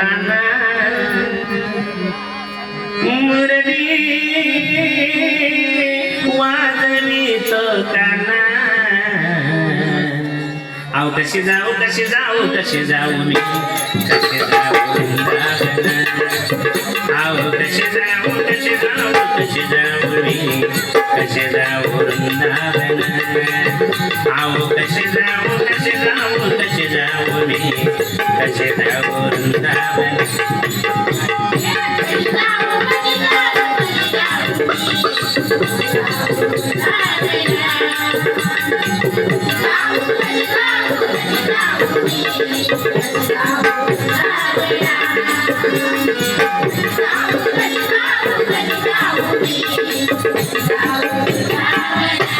काना मुरली वाजवीत काना. आव कशी जाऊ कशी जाऊ कशी जाऊ मी? कशी जाऊ वृंदावन आव कशी जाऊ कशी जाऊ कशी जाऊ मी? कशी जाऊ वृंदावन? आव कशी जाऊ कशी जाऊ कशी जाऊ मी? कशी जाऊ 大雾盖的，大雾盖的，大雾里，大雾盖的，大雾盖的，大雾里，大雾盖的。大雾盖的，大雾盖的，大雾里，大雾盖的。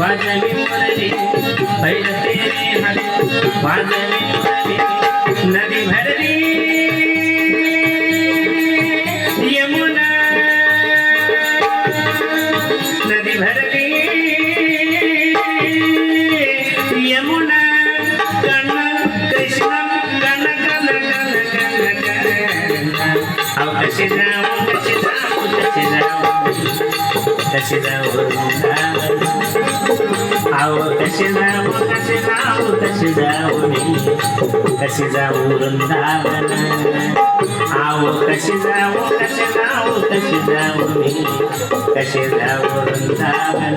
వాజవి మురళి బయలతే హరి వాజవి మురళి నది భరని యమునా నది భరని యమునా కణ కృష్ణ కణ కణ కణ కణ కణ కృష్ణ కృష్ణ కృష్ణ ಕಸಿದವು ಅವು ಕಸಿದವು ಕಸಿದವು ಕಸಿದವು ನೀ ಕಸಿದವು ವೃಂದಾವನ ಅವು ಕಸಿದವು ಕಸಿದವು ಕಸಿದವು ನೀ ಕಸಿದವು ವೃಂದಾವನ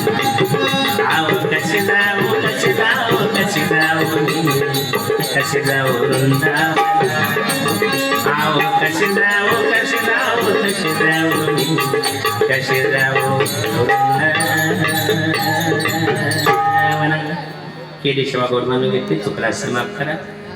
अहो जाऊ कशी जाऊ कशी जाऊ कशी जाऊ वृंदावन कशी जाऊ जाऊ जाऊ कशी जाऊ कशी जाऊ कशी जाऊ जाऊ कशी जाऊ केली शिवा गोरमानु व्यक्ती चुकला समाप्त करा